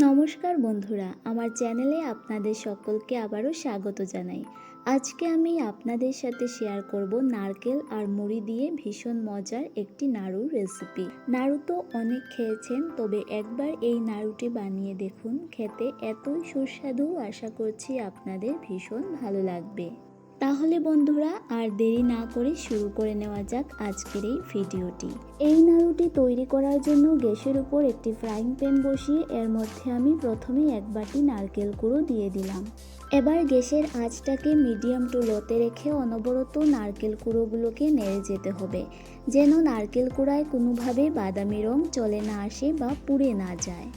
নমস্কার বন্ধুরা, আমার চ্যানেলে আপনাদের সকলকে আবারও স্বাগত জানাই। আজকে আমি আপনাদের সাথে শেয়ার করব নারকেল আর মুড়ি দিয়ে ভীষণ মজার একটি নাড়ুর রেসিপি নাড়ু তো অনেক খেয়েছেন, তবে একবার এই নাড়ুটি বানিয়ে দেখুন, খেতে এতই সুস্বাদু, আশা করছি আপনাদের ভীষণ ভালো লাগবে। তাহলে বন্ধুরা আর দেরি না করে শুরু করে নেওয়া যাক আজকের এই ভিডিওটি। এই নাড়ুটি তৈরি করার জন্য গ্যাসের উপর একটি ফ্রাইং প্যান বসিয়ে এর মধ্যে আমি প্রথমেই এক বাটি নারকেল কুড়ো দিয়ে দিলাম। এবার গ্যাসের আঁচটাকে মিডিয়াম টু লোতে রেখে অনবরত নারকেল কুড়োগুলোকে নেড়ে যেতে হবে, যেন নারকেল কুড়ায় কোনোভাবে বাদামি রং চলে না আসে বা পুড়ে না যায়।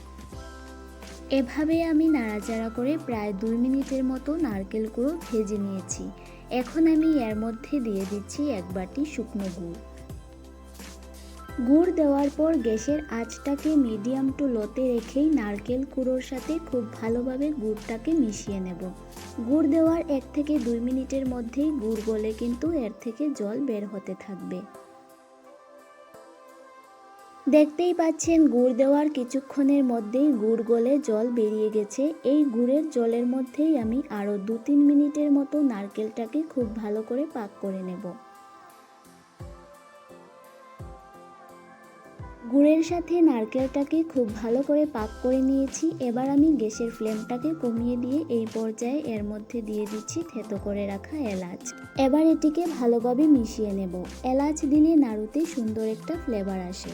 এভাবে আমি নাড়াচাড়া করে প্রায় দুই মিনিটের মতো নারকেল কুড়ো ভেজে নিয়েছি। এখন আমি এর মধ্যে দিয়ে দিচ্ছি এক বাটি শুকনো গুড়। গুড় দেওয়ার পর গ্যাসের আঁচটাকে মিডিয়াম টু লোতে রেখেই নারকেল কুড়োর সাথে খুব ভালোভাবে গুড়টাকে মিশিয়ে নেব। গুড় দেওয়ার এক থেকে দুই মিনিটের মধ্যেই গুড় গলে কিন্তু এর থেকে জল বের হতে থাকবে। দেখতেই পাচ্ছেন গুড় দেওয়ার কিছুক্ষণের মধ্যেই গুড় গলে জল বেরিয়ে গেছে। এই গুড়ের জলের মধ্যেই আমি আরও দু তিন মিনিটের মতো নারকেলটাকে খুব ভালো করে পাক করে নেব। গুড়ের সাথে নারকেলটাকে খুব ভালো করে পাক করে নিয়েছি। এবার আমি গ্যাসের ফ্লেমটাকে কমিয়ে দিয়ে এই পর্যায়ে এর মধ্যে দিয়ে দিচ্ছি থেতো করে রাখা এলাচ। এবার এটিকে ভালোভাবে মিশিয়ে নেব। এলাচ দিলে নাড়ুতে সুন্দর একটা ফ্লেভার আসে।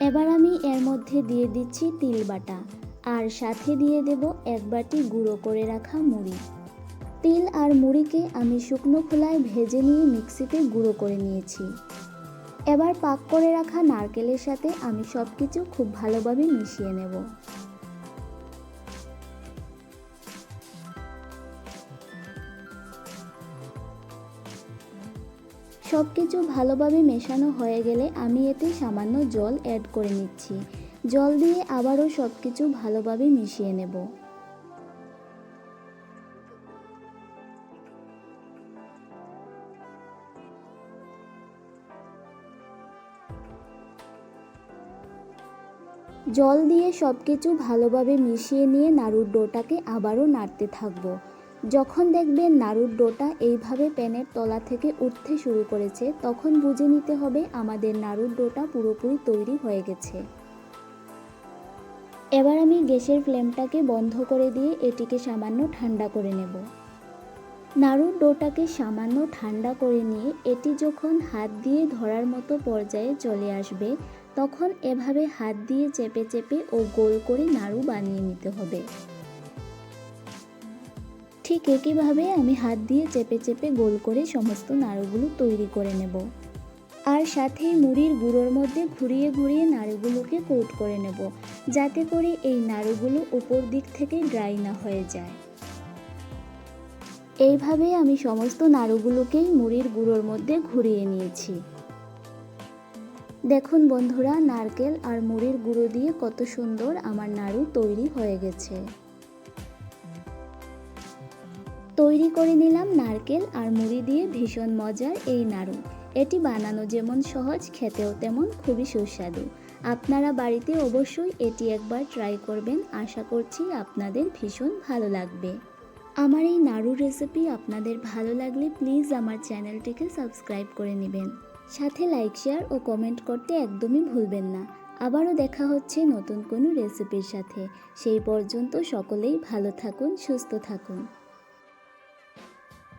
এবার আমি এর মধ্যে দিয়ে দিচ্ছি তিল বাটা। আর সাথে দিয়ে দেব এক বাটি গুঁড়ো করে রাখা মুড়ি। তিল আর মুড়িকে আমি শুকনো খোলায় ভেজে নিয়ে মিক্সিতে গুঁড়ো করে নিয়েছি। এবার পাক করে রাখা নারকেলের সাথে আমি সব কিছু খুব ভালোভাবে মিশিয়ে নেব। সব কিছু ভালোভাবে মেশানো হয়ে গেলে আমি এতে সামান্য জল অ্যাড করে নিচ্ছি। জল দিয়ে আবারও সব কিছু ভালোভাবে মিশিয়ে নেব। জল দিয়ে সব কিছু ভালোভাবে মিশিয়ে নিয়ে নাড়ুর ডোটাকে আবারও নাড়তে থাকব। যখন দেখবেন নাড়ুর ডোটা এইভাবে প্যানের তলা থেকে উঠতে শুরু করেছে, তখন বুঝে নিতে হবে আমাদের নাড়ুর ডোটা পুরোপুরি তৈরি হয়ে গেছে। এবার আমি গ্যাসের ফ্লেমটাকে বন্ধ করে দিয়ে এটিকে সামান্য ঠান্ডা করে নেব। নাড়ুর ডোটাকে সামান্য ঠান্ডা করে নিয়ে এটি যখন হাত দিয়ে ধরার মতো পর্যায়ে চলে আসবে তখন এভাবে হাত দিয়ে চেপে চেপে ও গোল করে নাড়ু বানিয়ে নিতে হবে। ঠিক একইভাবে আমি হাত দিয়ে চেপে চেপে গোল করে সমস্ত নাড়ুগুলো তৈরি করে নেব। আর সাথে মুড়ির গুঁড়োর মধ্যে ঘুরিয়ে ঘুরিয়ে নাড়ুগুলোকে কোট করে নেব, যাতে করে এই নাড়ুগুলো উপর দিক থেকে ড্রাই না হয়ে যায়। এইভাবে আমি সমস্ত নাড়ুগুলোকেই মুড়ির গুঁড়োর মধ্যে ঘুরিয়ে নিয়েছি। দেখুন বন্ধুরা, নারকেল আর মুড়ির গুঁড়ো দিয়ে কত সুন্দর আমার নাড়ু তৈরি হয়ে গেছে। তৈরি করে নিলাম নারকেল আর মুড়ি দিয়ে ভীষণ মজার এই নাড়ু। এটি বানানো যেমন সহজ, খেতেও তেমন খুবই সুস্বাদু। আপনারা বাড়িতে অবশ্যই এটি একবার ট্রাই করবেন। আশা করছি আপনাদের ভীষণ ভালো লাগবে। আমার এই নাড়ুর রেসিপি আপনাদের ভালো লাগলে প্লিজ আমার চ্যানেলটিকে সাবস্ক্রাইব করে নেবেন। সাথে লাইক, শেয়ার ও কমেন্ট করতে একদমই ভুলবেন না। আবারও দেখা হচ্ছে নতুন কোনো রেসিপির সাথে। সেই পর্যন্ত সকলেই ভালো থাকুন, সুস্থ থাকুন।